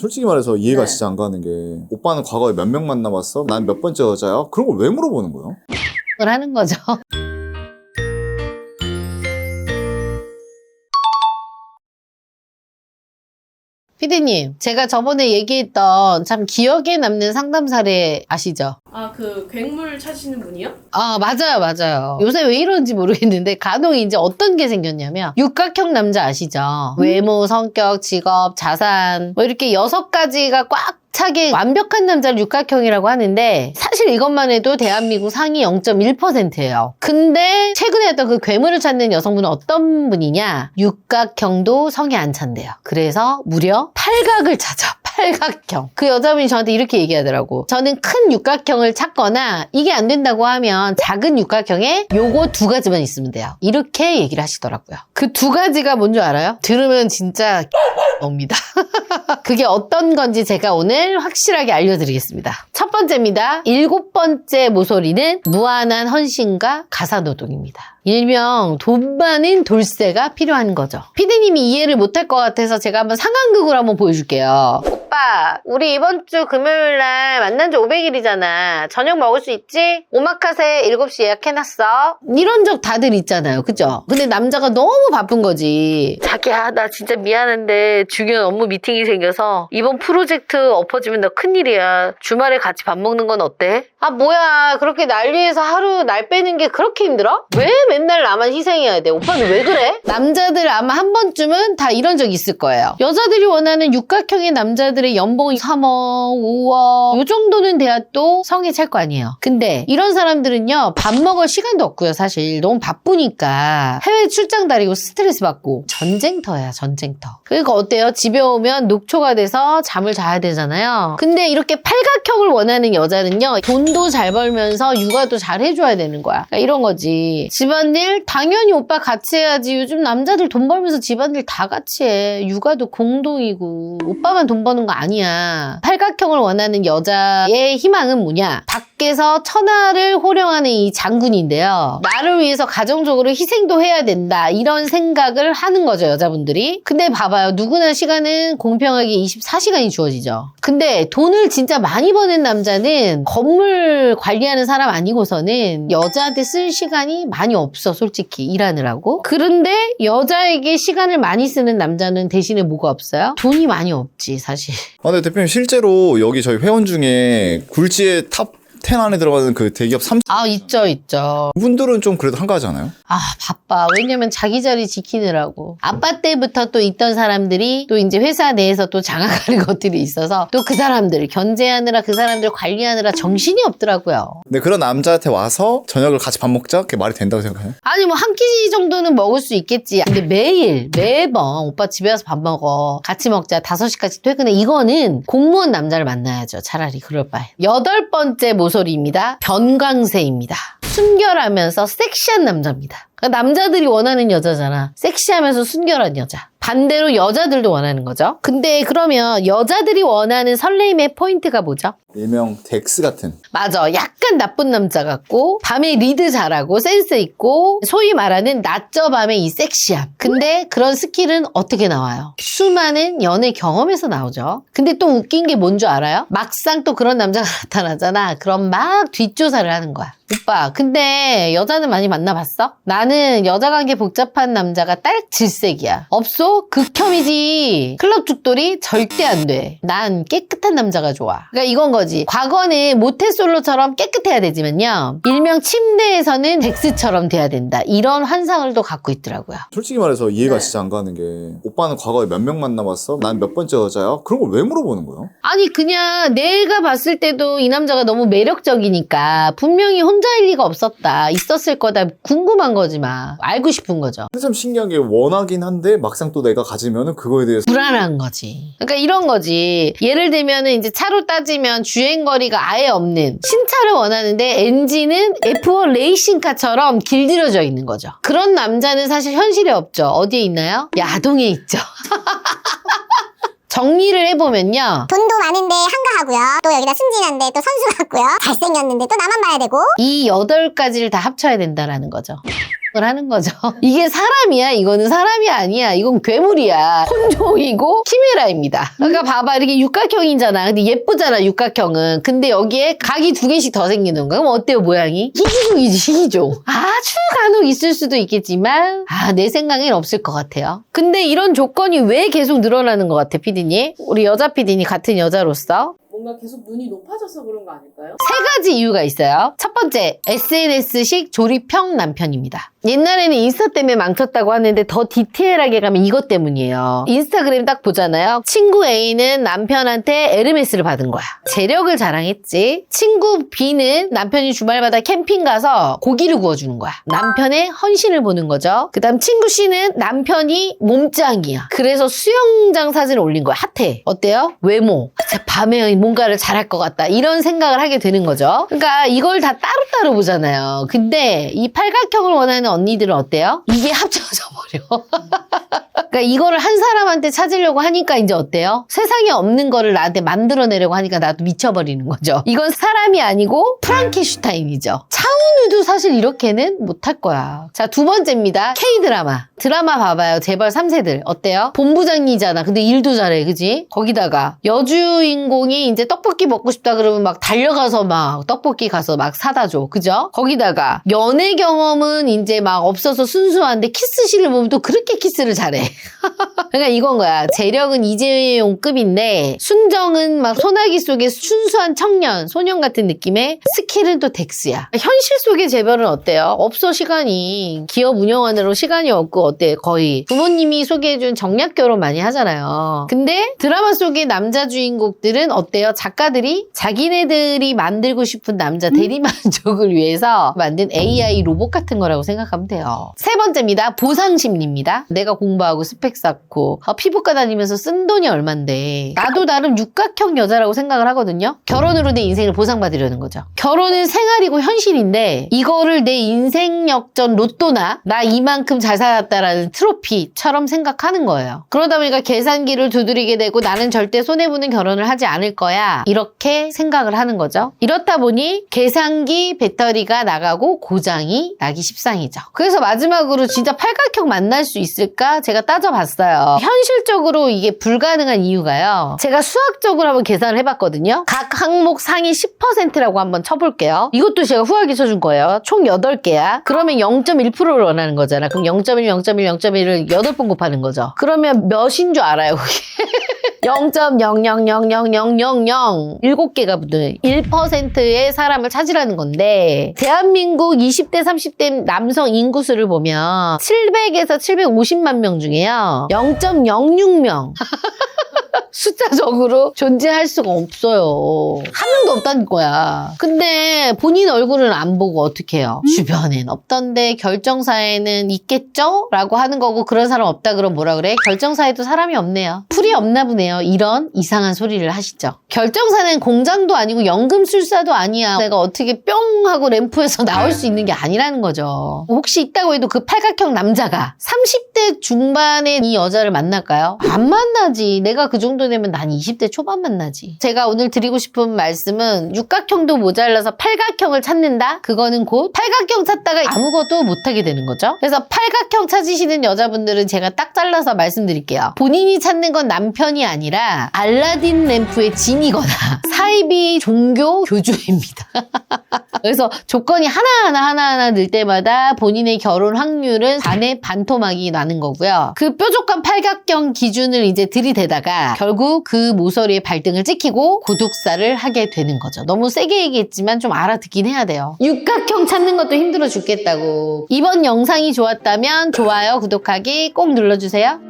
솔직히 말해서 이해가 네. 진짜 안 가는 게 오빠는 과거에 몇 명 만나봤어? 난 몇 번째 여자야? 그런 걸 왜 물어보는? 을 하는 거죠. 피디님, 제가 저번에 얘기했던 참 기억에 남는 상담 사례 아시죠? 아, 그 괴물 찾으시는 분이요? 아, 맞아요, 맞아요. 요새 왜 이런지 모르겠는데, 간혹 이제 어떤 게 생겼냐면, 육각형 남자 아시죠? 외모, 성격, 직업, 자산, 뭐 이렇게 여섯 가지가 꽉 차게 완벽한 남자를 육각형이라고 하는데, 사실 이것만 해도 대한민국 상위 0.1%예요. 근데, 최근에 했던 그 괴물을 찾는 여성분은 어떤 분이냐? 육각형도 성에 안 찬대요. 그래서 무려 팔각을 찾아. 팔각형. 그 여자분이 저한테 이렇게 얘기하더라고. 저는 큰 육각형을 찾거나 이게 안 된다고 하면 작은 육각형에 요거 두 가지만 있으면 돼요. 이렇게 얘기를 하시더라고요. 그 두 가지가 뭔 줄 알아요? 들으면 진짜 옵니다. 그게 어떤 건지 제가 오늘 확실하게 알려드리겠습니다. 첫 번째입니다. 일곱 번째 모서리는 무한한 헌신과 가사노동입니다. 일명 돈 많은 돌쇠가 필요한 거죠. 피디님이 이해를 못할 것 같아서 제가 한번 상황극으로 한번 보여줄게요. 오빠, 우리 이번 주 금요일 날 만난 지 500일이잖아. 저녁 먹을 수 있지? 오마카세 7시 예약해놨어. 이런 적 다들 있잖아요. 그죠? 근데 남자가 너무 바쁜 거지. 자기야, 나 진짜 미안한데 중요한 업무 미팅이 생겨서 이번 프로젝트 엎어지면 너 큰일이야. 주말에 같이 밥 먹는 건 어때? 아, 뭐야. 그렇게 난리에서 하루 날 빼는 게 그렇게 힘들어? 왜 맨날 나만 희생해야 돼? 오빠는 왜 그래? 남자들 아마 한 번쯤은 다 이런 적 있을 거예요. 여자들이 원하는 육각형의 남자들의 연봉이 3억, 5억, 요 정도는 돼야 또 성에 찰 거 아니에요. 근데 이런 사람들은요, 밥 먹을 시간도 없고요, 사실. 너무 바쁘니까. 해외 출장 다니고 스트레스 받고. 전쟁터야, 전쟁터. 그러니까 어때요? 집에 오면 녹초가 돼서 잠을 자야 되잖아요. 근데 이렇게 팔각형을 원하는 여자는요, 돈도 잘 벌면서 육아도 잘 해줘야 되는 거야. 그러니까 이런 거지. 집안 일 당연히 오빠 같이 해야지. 요즘 남자들 돈 벌면서 집안일 다 같이 해. 육아도 공동이고 오빠만 돈 버는 거 아니야. 팔각형을 원하는 여자의 희망은 뭐냐? 밖에서 천하를 호령하는 이 장군인데요. 나를 위해서 가정적으로 희생도 해야 된다. 이런 생각을 하는 거죠, 여자분들이. 근데 봐봐요. 누구나 시간은 공평하게 24시간이 주어지죠. 근데 돈을 진짜 많이 버는 남자는 건물 관리하는 사람 아니고서는 여자한테 쓸 시간이 많이 없어, 솔직히. 일하느라고. 그런데 여자에게 시간을 많이 쓰는 남자는 대신에 뭐가 없어요? 돈이 많이 없지, 사실. 아, 근데 대표님 실제로 여기 저희 회원 중에 굴지의 탑 10 안에 들어가는 그 대기업 3 아, 있죠, 있죠. 분들은 좀 그래도 한가하지 않아요? 아, 바빠. 왜냐면 자기 자리 지키느라고. 아빠 때부터 또 있던 사람들이 또 이제 회사 내에서 또 장악하는 것들이 있어서 또 그 사람들을 견제하느라 그 사람들 관리하느라 정신이 없더라고요. 근데 그런 남자한테 와서 저녁을 같이 밥 먹자? 그게 말이 된다고 생각해요? 아니 뭐 한 끼 정도는 먹을 수 있겠지. 근데 매일 매번 오빠 집에 와서 밥 먹어. 같이 먹자. 5시까지 퇴근해. 이거는 공무원 남자를 만나야죠. 차라리 그럴 바에. 여덟 번째 모 서리입니다. 변광세입니다. 순결하면서 섹시한 남자입니다. 그러니까 남자들이 원하는 여자잖아. 섹시하면서 순결한 여자. 반대로 여자들도 원하는 거죠. 근데 그러면 여자들이 원하는 설레임의 포인트가 뭐죠? 일명 덱스 같은. 맞아. 약간 나쁜 남자 같고, 밤에 리드 잘하고, 센스 있고, 소위 말하는 낮저 밤의 이 섹시함. 근데 그런 스킬은 어떻게 나와요? 수많은 연애 경험에서 나오죠. 근데 또 웃긴 게 뭔 줄 알아요? 막상 또 그런 남자가 나타나잖아. 그럼 막 뒷조사를 하는 거야. 오빠, 근데 여자는 많이 만나봤어? 나는 여자 관계 복잡한 남자가 딱 질색이야. 없어? 극혐이지. 클럽 죽돌이 절대 안 돼. 난 깨끗한 남자가 좋아. 그러니까 이건 거지. 과거는 모태솔로처럼 깨끗해야 되지만요. 일명 침대에서는 덱스처럼 돼야 된다. 이런 환상을 또 갖고 있더라고요. 솔직히 말해서 이해가 네. 진짜 안 가는 게 오빠는 과거에 몇 명 만나봤어? 난 몇 번째 여자야? 그런 걸 왜 물어보는 거야? 아니 그냥 내가 봤을 때도 이 남자가 너무 매력적이니까 분명히 혼 자일 리가 없었다. 있었을 거다. 궁금한 거지 막. 알고 싶은 거죠. 근데 참 신기한 게 원하긴 한데 막상 또 내가 가지면은 그거에 대해서 불안한 거지. 그러니까 이런 거지. 예를 들면은 이제 차로 따지면 주행 거리가 아예 없는 신차를 원하는데 엔진은 F1 레이싱카처럼 길들여져 있는 거죠. 그런 남자는 사실 현실에 없죠. 어디에 있나요? 야동에 있죠. 정리를 해보면요. 돈도 많은데 한가하고요. 또 여기다 순진한데 또 선수 같고요. 잘생겼는데 또 나만 봐야 되고. 이 여덟 가지를 다 합쳐야 된다라는 거죠. 하는 거죠. 이게 사람이야. 이거는 사람이 아니야. 이건 괴물이야. 혼종이고 키메라입니다. 그러니까 봐봐. 이렇게 육각형이잖아. 근데 예쁘잖아, 육각형은. 근데 여기에 각이 두 개씩 더 생기는 거야. 그럼 어때요, 모양이? 희귀종이지, 희귀종. 아주 간혹 있을 수도 있겠지만, 아, 내 생각엔 없을 것 같아요. 근데 이런 조건이 왜 계속 늘어나는 것 같아, 피디님? 우리 여자 피디님 같은 여자로서. 뭔가 계속 눈이 높아져서 그런 거 아닐까요? 세 가지 이유가 있어요. 첫 번째, SNS식 조립형 남편입니다. 옛날에는 인스타 때문에 망쳤다고 하는데 더 디테일하게 가면 이것 때문이에요. 인스타그램 딱 보잖아요. 친구 A는 남편한테 에르메스를 받은 거야. 재력을 자랑했지. 친구 B는 남편이 주말마다 캠핑 가서 고기를 구워주는 거야. 남편의 헌신을 보는 거죠. 그 다음 친구 C는 남편이 몸짱이야. 그래서 수영장 사진을 올린 거야. 핫해. 어때요? 외모. 진짜 밤에 뭔가를 잘할 것 같다. 이런 생각을 하게 되는 거죠. 그러니까 이걸 다 따로따로 보잖아요. 근데 이 팔각형을 원하는 언니들은 어때요? 이게 합쳐져 버려. 그러니까 이거를 한 사람한테 찾으려고 하니까 이제 어때요? 세상에 없는 거를 나한테 만들어내려고 하니까 나도 미쳐버리는 거죠. 이건 사람이 아니고 프랑켄슈타인이죠. 차은우도 사실 이렇게는 못할 거야. 자, 두 번째입니다. K-드라마. 드라마 봐봐요. 재벌 3세들. 어때요? 본부장이잖아. 근데 일도 잘해. 그지? 거기다가 여주인공이 이제 떡볶이 먹고 싶다 그러면 막 달려가서 막 떡볶이 가서 막 사다 줘. 그죠? 거기다가 연애 경험은 이제 막 없어서 순수한데 키스신을 보면 또 그렇게 키스를 잘해. 그러니까 이건 거야. 재력은 이재용급인데 순정은 막 소나기 속의 순수한 청년, 소년 같은 느낌의 스킬은 또 덱스야. 현실 속의 재벌은 어때요? 없어 시간이. 기업 운영하느라 시간이 없고 어때? 거의 부모님이 소개해준 정략 결혼 많이 하잖아요. 근데 드라마 속의 남자 주인공들은 어때요? 작가들이 자기네들이 만들고 싶은 남자 대리만족을 위해서 만든 AI 로봇 같은 거라고 생각하면 돼요. 세 번째입니다. 보상 심리입니다. 내가 공부하고 스펙 쌓고 어, 피부과 다니면서 쓴 돈이 얼만데 나도 나름 육각형 여자라고 생각을 하거든요. 결혼으로 내 인생을 보상받으려는 거죠. 결혼은 생활이고 현실인데 이거를 내 인생 역전 로또나 나 이만큼 잘 살았다라는 트로피처럼 생각하는 거예요. 그러다 보니까 계산기를 두드리게 되고 나는 절대 손해보는 결혼을 하지 않을 거야. 이렇게 생각을 하는 거죠. 이렇다 보니 계산기 배터리가 나가고 고장이 나기 십상이죠. 그래서 마지막으로 진짜 팔각형 만날 수 있을까? 제가 따 져봤어요. 현실적으로 이게 불가능한 이유가요. 제가 수학적으로 한번 계산을 해봤거든요. 각 항목 상위 10%라고 한번 쳐볼게요. 이것도 제가 후하게 쳐준 거예요. 총 8개야. 그러면 0.1%를 원하는 거잖아. 그럼 0.1, 0.1, 0.1을 8번 곱하는 거죠. 그러면 몇인 줄 알아요, 그게? 0.0000000 7개가 붙는 1%의 사람을 찾으라는 건데 대한민국 20대 30대 남성 인구수를 보면 700에서 750만 명 중에요. 0.06명 숫자적으로 존재할 수가 없어요. 한 명도 없다는 거야. 근데 본인 얼굴은 안 보고 어떻게 해요? 주변엔 없던데 결정사에는 있겠죠? 라고 하는 거고 그런 사람 없다 그러면 뭐라 그래? 결정사에도 사람이 없네요. 풀이 없나 보네요. 이런 이상한 소리를 하시죠. 결정사는 공장도 아니고 연금술사도 아니야. 내가 어떻게 뿅 하고 램프에서 나올 수 있는 게 아니라는 거죠. 혹시 있다고 해도 그 팔각형 남자가 30대 중반의 이 여자를 만날까요? 안 만나지. 내가 그 정도 되면 난 20대 초반 만나지. 제가 오늘 드리고 싶은 말씀은 육각형도 모자라서 팔각형을 찾는다? 그거는 곧 팔각형 찾다가 아무것도 못하게 되는 거죠. 그래서 팔각형 찾으시는 여자분들은 제가 딱 잘라서 말씀드릴게요. 본인이 찾는 건 남편이 아니라 알라딘 램프의 진이 거나 사이비 종교 교주입니다. 그래서 조건이 하나하나 하나하나 늘 때마다 본인의 결혼 확률은 반의 반토막이 나는 거고요. 그 뾰족한 팔각형 기준을 이제 들이대다가 결국 그 모서리에 발등을 찍히고 고독사를 하게 되는 거죠. 너무 세게 얘기했지만 좀 알아듣긴 해야 돼요. 육각형 찾는 것도 힘들어 죽겠다고. 이번 영상이 좋았다면 좋아요, 구독하기 꼭 눌러주세요.